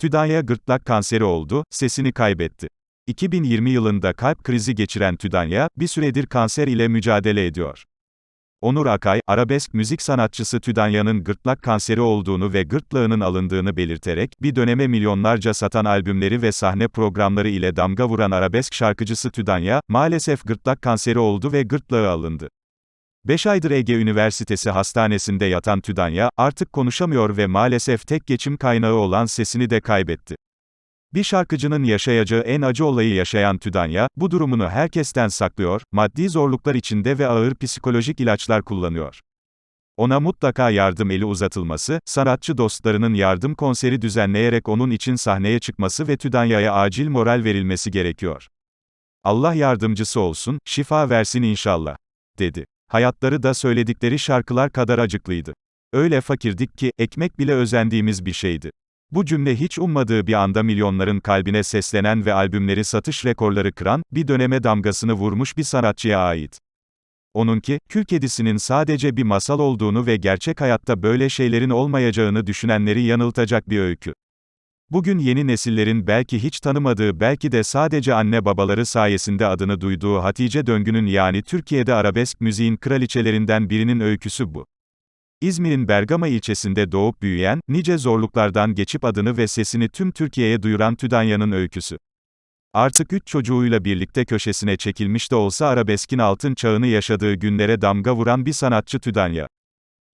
Tüdanya gırtlak kanseri oldu, sesini kaybetti. 2020 yılında kalp krizi geçiren Tüdanya, bir süredir kanser ile mücadele ediyor. Onur Akay, arabesk müzik sanatçısı Tüdanya'nın gırtlak kanseri olduğunu ve gırtlağının alındığını belirterek, bir döneme milyonlarca satan albümleri ve sahne programları ile damga vuran arabesk şarkıcısı Tüdanya, maalesef gırtlak kanseri oldu ve gırtlağı alındı. 5 aydır Ege Üniversitesi Hastanesi'nde yatan Tüdanya, artık konuşamıyor ve maalesef tek geçim kaynağı olan sesini de kaybetti. Bir şarkıcının yaşayacağı en acı olayı yaşayan Tüdanya, bu durumunu herkesten saklıyor, maddi zorluklar içinde ve ağır psikolojik ilaçlar kullanıyor. Ona mutlaka yardım eli uzatılması, sanatçı dostlarının yardım konseri düzenleyerek onun için sahneye çıkması ve Tüdanya'ya acil moral verilmesi gerekiyor. Allah yardımcısı olsun, şifa versin inşallah, dedi. Hayatları da söyledikleri şarkılar kadar acıklıydı. Öyle fakirdik ki, ekmek bile özendiğimiz bir şeydi. Bu cümle hiç ummadığı bir anda milyonların kalbine seslenen ve albümleri satış rekorları kıran, bir döneme damgasını vurmuş bir sanatçıya ait. Onunki, kül kedisinin sadece bir masal olduğunu ve gerçek hayatta böyle şeylerin olmayacağını düşünenleri yanıltacak bir öykü. Bugün yeni nesillerin belki hiç tanımadığı belki de sadece anne babaları sayesinde adını duyduğu Hatice Döngü'nün yani Türkiye'de arabesk müziğin kraliçelerinden birinin öyküsü bu. İzmir'in Bergama ilçesinde doğup büyüyen, nice zorluklardan geçip adını ve sesini tüm Türkiye'ye duyuran Tüdanya'nın öyküsü. Artık üç çocuğuyla birlikte köşesine çekilmiş de olsa arabeskin altın çağını yaşadığı günlere damga vuran bir sanatçı Tüdanya.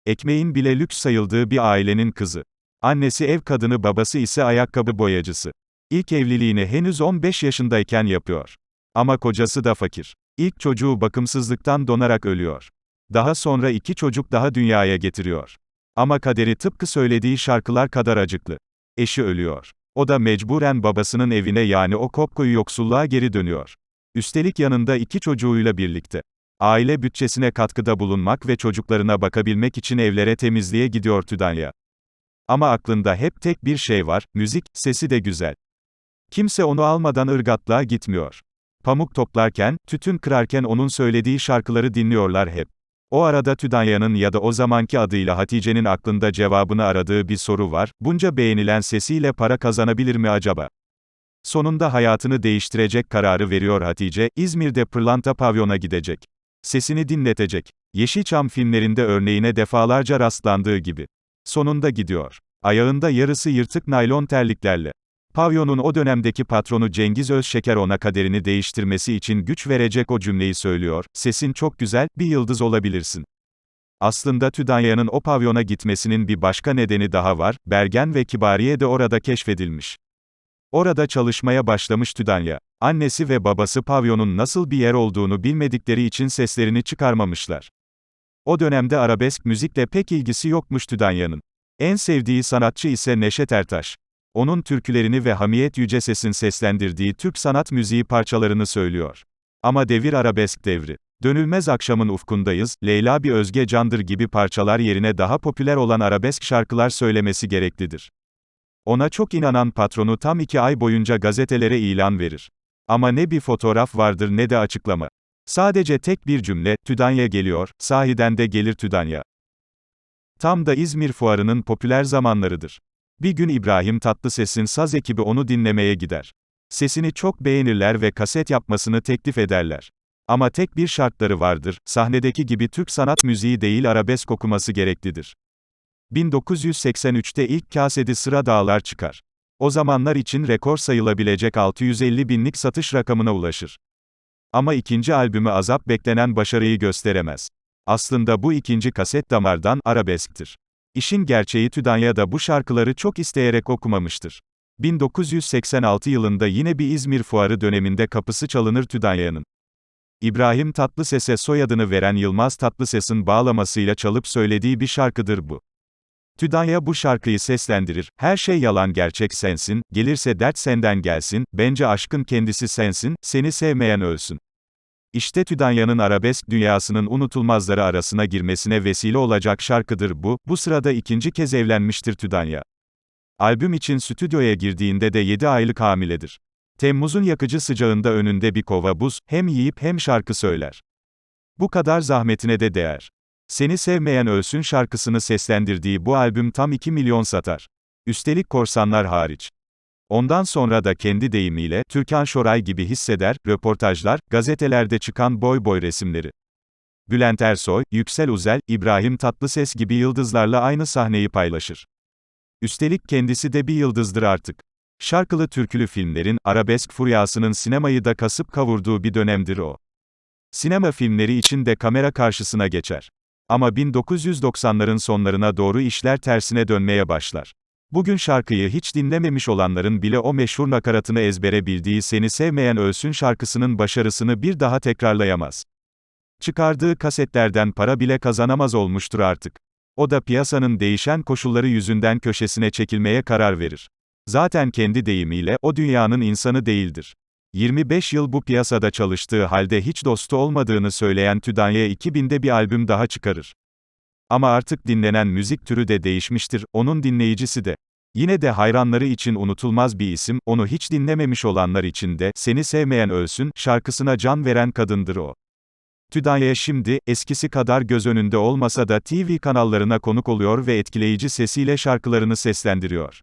Ekmeğin bile lüks sayıldığı bir ailenin kızı. Annesi ev kadını babası ise ayakkabı boyacısı. İlk evliliğini henüz 15 yaşındayken yapıyor. Ama kocası da fakir. İlk çocuğu bakımsızlıktan donarak ölüyor. Daha sonra iki çocuk daha dünyaya getiriyor. Ama kaderi tıpkı söylediği şarkılar kadar acıklı. Eşi ölüyor. O da mecburen babasının evine yani o kopkoyu yoksulluğa geri dönüyor. Üstelik yanında iki çocuğuyla birlikte. Aile bütçesine katkıda bulunmak ve çocuklarına bakabilmek için evlere temizliğe gidiyor Tüdanya. Ama aklında hep tek bir şey var, müzik, sesi de güzel. Kimse onu almadan ırgatlığa gitmiyor. Pamuk toplarken, tütün kırarken onun söylediği şarkıları dinliyorlar hep. O arada Tüdanya'nın ya da o zamanki adıyla Hatice'nin aklında cevabını aradığı bir soru var, bunca beğenilen sesiyle para kazanabilir mi acaba? Sonunda hayatını değiştirecek kararı veriyor Hatice, İzmir'de Pırlanta Pavyon'a gidecek. Sesini dinletecek. Yeşilçam filmlerinde örneğine defalarca rastlandığı gibi. Sonunda gidiyor. Ayağında yarısı yırtık naylon terliklerle. Pavyon'un o dönemdeki patronu Cengiz Özşeker ona kaderini değiştirmesi için güç verecek o cümleyi söylüyor, sesin çok güzel, bir yıldız olabilirsin. Aslında Tüdanya'nın o pavyona gitmesinin bir başka nedeni daha var, Bergen ve Kibariye de orada keşfedilmiş. Orada çalışmaya başlamış Tüdanya. Annesi ve babası pavyonun nasıl bir yer olduğunu bilmedikleri için seslerini çıkarmamışlar. O dönemde arabesk müzikle pek ilgisi yokmuş Tüdanya'nın. En sevdiği sanatçı ise Neşet Ertaş. Onun türkülerini ve Hamiyet Yüceses'in seslendirdiği Türk sanat müziği parçalarını söylüyor. Ama devir arabesk devri. Dönülmez akşamın ufkundayız, Leyla bir özge candır gibi parçalar yerine daha popüler olan arabesk şarkılar söylemesi gereklidir. Ona çok inanan patronu tam iki ay boyunca gazetelere ilan verir. Ama ne bir fotoğraf vardır ne de açıklama. Sadece tek bir cümle, Tüdanya geliyor, sahiden de gelir Tüdanya. Tam da İzmir fuarının popüler zamanlarıdır. Bir gün İbrahim Tatlıses'in saz ekibi onu dinlemeye gider. Sesini çok beğenirler ve kaset yapmasını teklif ederler. Ama tek bir şartları vardır, sahnedeki gibi Türk sanat müziği değil arabesk okuması gereklidir. 1983'te ilk kaseti Sıra Dağlar çıkar. O zamanlar için rekor sayılabilecek 650 binlik satış rakamına ulaşır. Ama ikinci albümü Azap beklenen başarıyı gösteremez. Aslında bu ikinci kaset damardan arabesktir. İşin gerçeği Tüdanya da bu şarkıları çok isteyerek okumamıştır. 1986 yılında yine bir İzmir fuarı döneminde kapısı çalınır Tüdanya'nın. İbrahim Tatlıses'e soyadını veren Yılmaz Tatlıses'in bağlamasıyla çalıp söylediği bir şarkıdır bu. Tüdanya bu şarkıyı seslendirir, her şey yalan gerçek sensin, gelirse dert senden gelsin, bence aşkın kendisi sensin, seni sevmeyen ölsün. İşte Tüdanya'nın arabesk dünyasının unutulmazları arasına girmesine vesile olacak şarkıdır bu, bu sırada ikinci kez evlenmiştir Tüdanya. Albüm için stüdyoya girdiğinde de 7 aylık hamiledir. Temmuz'un yakıcı sıcağında önünde bir kova buz, hem yiyip hem şarkı söyler. Bu kadar zahmetine de değer. Seni Sevmeyen Ölsün şarkısını seslendirdiği bu albüm tam 2 milyon satar. Üstelik korsanlar hariç. Ondan sonra da kendi deyimiyle, Türkan Şoray gibi hisseder, röportajlar, gazetelerde çıkan boy boy resimleri. Bülent Ersoy, Yüksel Uzel, İbrahim Tatlıses gibi yıldızlarla aynı sahneyi paylaşır. Üstelik kendisi de bir yıldızdır artık. Şarkılı türkülü filmlerin, arabesk furyasının sinemayı da kasıp kavurduğu bir dönemdir o. Sinema filmleri için de kamera karşısına geçer. Ama 1990'ların sonlarına doğru işler tersine dönmeye başlar. Bugün şarkıyı hiç dinlememiş olanların bile o meşhur nakaratını ezbere bildiği Seni Sevmeyen Ölsün şarkısının başarısını bir daha tekrarlayamaz. Çıkardığı kasetlerden para bile kazanamaz olmuştur artık. O da piyasanın değişen koşulları yüzünden köşesine çekilmeye karar verir. Zaten kendi deyimiyle, o dünyanın insanı değildir. 25 yıl bu piyasada çalıştığı halde hiç dostu olmadığını söyleyen Tüdanya 2000'de bir albüm daha çıkarır. Ama artık dinlenen müzik türü de değişmiştir, onun dinleyicisi de. Yine de hayranları için unutulmaz bir isim, onu hiç dinlememiş olanlar için de, Seni Sevmeyen Ölsün, şarkısına can veren kadındır o. Tüdanya şimdi, eskisi kadar göz önünde olmasa da TV kanallarına konuk oluyor ve etkileyici sesiyle şarkılarını seslendiriyor.